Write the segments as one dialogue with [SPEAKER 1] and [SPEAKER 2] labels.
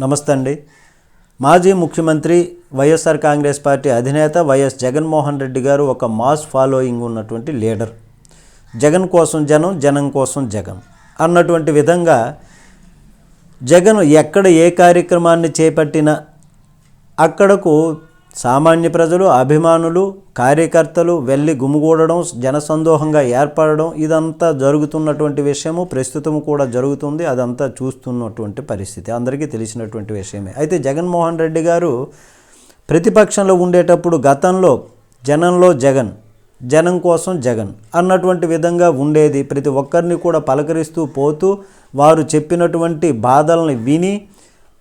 [SPEAKER 1] నమస్తే అండి. మాజీ ముఖ్యమంత్రి వైఎస్ఆర్ కాంగ్రెస్ పార్టీ అధినేత వైఎస్ జగన్మోహన్ రెడ్డి గారు ఒక మాస్ ఫాలోయింగ్ ఉన్నటువంటి లీడర్. జగన్ కోసం జనం జనం కోసం జగన్ అన్నటువంటి విధంగా జగన్ ఎక్కడ ఏ కార్యక్రమాన్ని చేపట్టినా అక్కడకు సామాన్య ప్రజలు అభిమానులు కార్యకర్తలు వెళ్ళి గుమిగూడడం జనసందోహంగా ఏర్పడడం ఇదంతా జరుగుతున్నటువంటి విషయము ప్రస్తుతం కూడా జరుగుతుంది. అదంతా చూస్తున్నటువంటి పరిస్థితి. అందరికీ తెలిసినటువంటి విషయమే. అయితే జగన్మోహన్ రెడ్డి గారు ప్రతిపక్షంలో ఉండేటప్పుడు గతంలో జనంలో జగన్ జనం కోసం జగన్ అన్నటువంటి విధంగా ఉండేది. ప్రతి ఒక్కరిని కూడా పలకరిస్తూ పోతూ వారు చెప్పినటువంటి బాధల్ని విని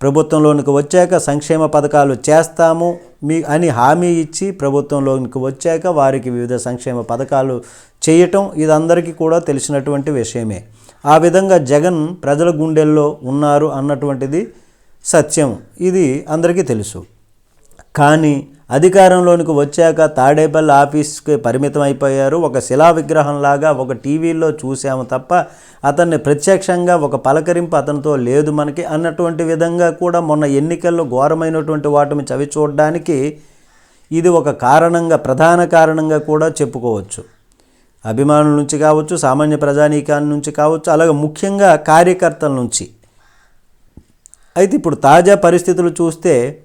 [SPEAKER 1] ప్రభుత్వంలోనికి వచ్చాక సంక్షేమ పథకాలు చేస్తాము మీ అని హామీ ఇచ్చి ప్రభుత్వంలోనికి వచ్చాక వారికి వివిధ సంక్షేమ పథకాలు చేయటం ఇది అందరికీ కూడా తెలిసినటువంటి విషయమే. ఆ విధంగా జగన్ ప్రజల గుండెల్లో ఉన్నారు అన్నటువంటిది సత్యం. ఇది అందరికీ తెలుసు. కానీ అధికారంలోనికి వచ్చాక తాడేపల్లి ఆఫీస్కి పరిమితం అయిపోయారు. ఒక శిలా విగ్రహంలాగా ఒక టీవీలో చూసాము తప్ప అతన్ని ప్రత్యక్షంగా ఒక పలకరింపు అతనితో లేదు మనకి అన్నటువంటి విధంగా కూడా మొన్న ఎన్నికల్లో ఘోరమైనటువంటి వాటిని చవి చూడడానికి ఇది ఒక కారణంగా ప్రధాన కారణంగా కూడా చెప్పుకోవచ్చు. అభిమానుల నుంచి కావచ్చు సామాన్య ప్రజానీకాన్ని నుంచి కావచ్చు అలాగే ముఖ్యంగా కార్యకర్తల నుంచి. అయితే ఇప్పుడు తాజా పరిస్థితులు చూస్తే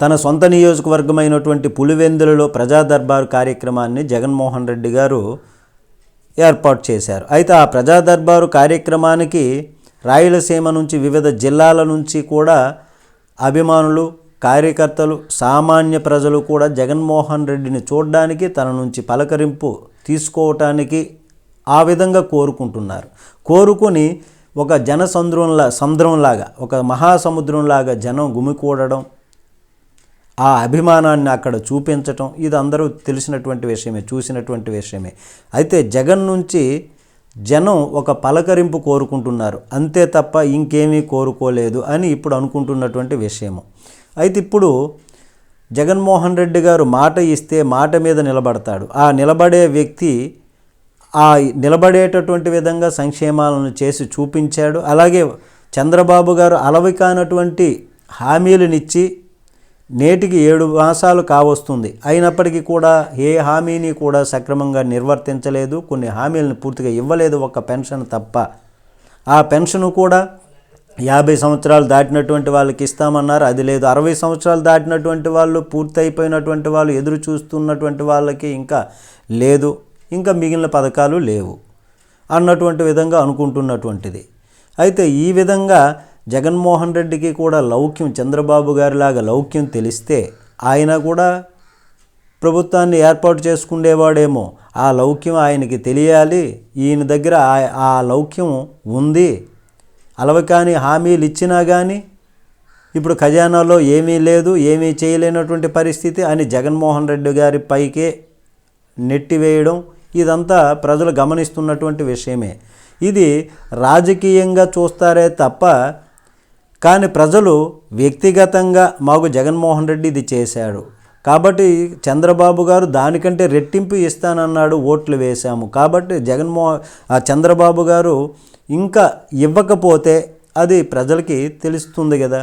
[SPEAKER 1] తన సొంత నియోజకవర్గమైనటువంటి పులివెందులలో ప్రజా దర్బారు కార్యక్రమాన్ని జగన్మోహన్ రెడ్డి గారు ఏర్పాటు చేశారు. అయితే ఆ ప్రజా దర్బారు కార్యక్రమానికి రాయలసీమ నుంచి వివిధ జిల్లాల నుంచి కూడా అభిమానులు కార్యకర్తలు సామాన్య ప్రజలు కూడా జగన్మోహన్ రెడ్డిని చూడడానికి తన నుంచి పలకరింపు తీసుకోవటానికి ఆ విధంగా కోరుకుంటున్నారు. కోరుకొని ఒక జన జనసంద్రంలా సముద్రంలాగా ఒక మహాసముద్రంలాగా జనం గుమికూడడం ఆ అభిమానాన్ని అక్కడ చూపించటం ఇది అందరూ తెలిసినటువంటి విషయమే చూసినటువంటి విషయమే. అయితే జగన్ నుంచి జనం ఒక పలకరింపు కోరుకుంటున్నారు. అంతే తప్ప ఇంకేమీ కోరుకోలేదు అని ఇప్పుడు అనుకుంటున్నటువంటి విషయము. అయితే ఇప్పుడు జగన్మోహన్ రెడ్డి గారు మాట ఇస్తే మాట మీద నిలబడతాడు. ఆ నిలబడే వ్యక్తి ఆ నిలబడేటటువంటి విధంగా సంక్షేమాలను చేసి చూపించాడు. అలాగే చంద్రబాబు గారు అలవి కానటువంటి హామీలనిచ్చి నేటికి ఏడు మాసాలు కావస్తుంది. అయినప్పటికీ కూడా ఏ హామీని కూడా సక్రమంగా నిర్వర్తించలేదు. కొన్ని హామీలను పూర్తిగా ఇవ్వలేదు ఒక పెన్షన్ తప్ప. ఆ పెన్షన్ కూడా యాభై సంవత్సరాలు దాటినటువంటి వాళ్ళకి ఇస్తామన్నారు. అది లేదు అరవై సంవత్సరాలు దాటినటువంటి వాళ్ళు పూర్తయిపోయినటువంటి వాళ్ళు ఎదురు చూస్తున్నటువంటి వాళ్ళకి ఇంకా లేదు. ఇంకా మిగిలిన పథకాలు లేవు అన్నటువంటి విధంగా అనుకుంటున్నటువంటిది. అయితే ఈ విధంగా జగన్మోహన్ రెడ్డికి కూడా లౌక్యం చంద్రబాబు గారిలాగా లౌక్యం తెలిస్తే ఆయన కూడా ప్రభుత్వాన్ని ఏర్పాటు చేసుకునేవాడేమో ఆ లౌక్యం ఆయనకి తెలియాలి. ఈయన దగ్గర ఆ- ఆ లౌక్యం ఉంది. అలవకాని హామీలు ఇచ్చినా కానీ ఇప్పుడు ఖజానాలో ఏమీ లేదు ఏమీ చేయలేనటువంటి పరిస్థితి. అని జగన్మోహన్ రెడ్డి గారి పైకే నెట్టివేయడం ఇదంతా ప్రజలు గమనిస్తున్నటువంటి విషయమే. ఇది రాజకీయంగా చూస్తారే తప్ప కానీ ప్రజలు వ్యక్తిగతంగా మాకు జగన్మోహన్ రెడ్డి ఇది చేశాడు. కాబట్టి చంద్రబాబు గారు దానికంటే రెట్టింపు ఇస్తానన్నాడు ఓట్లు వేశాము. కాబట్టి జగన్మోహన్ ఆ చంద్రబాబు గారు ఇంకా ఇవ్వకపోతే అది ప్రజలకి తెలుస్తుంది కదా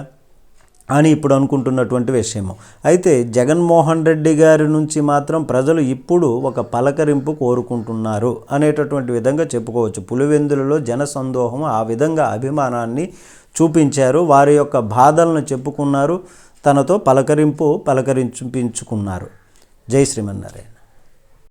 [SPEAKER 1] అని ఇప్పుడు అనుకుంటున్నటువంటి విషయము. అయితే జగన్మోహన్ రెడ్డి గారి నుంచి మాత్రం ప్రజలు ఇప్పుడు ఒక పలకరింపు కోరుకుంటున్నారు అనేటటువంటి విధంగా చెప్పుకోవచ్చు. పులివెందులలో జనసందోహం ఆ విధంగా అభిమానాన్ని చూపించారు వారి యొక్క బాధలను చెప్పుకున్నారు తనతో పలకరింపు పలకరించుపించుకున్నారు. జై శ్రీమన్నారాయణ.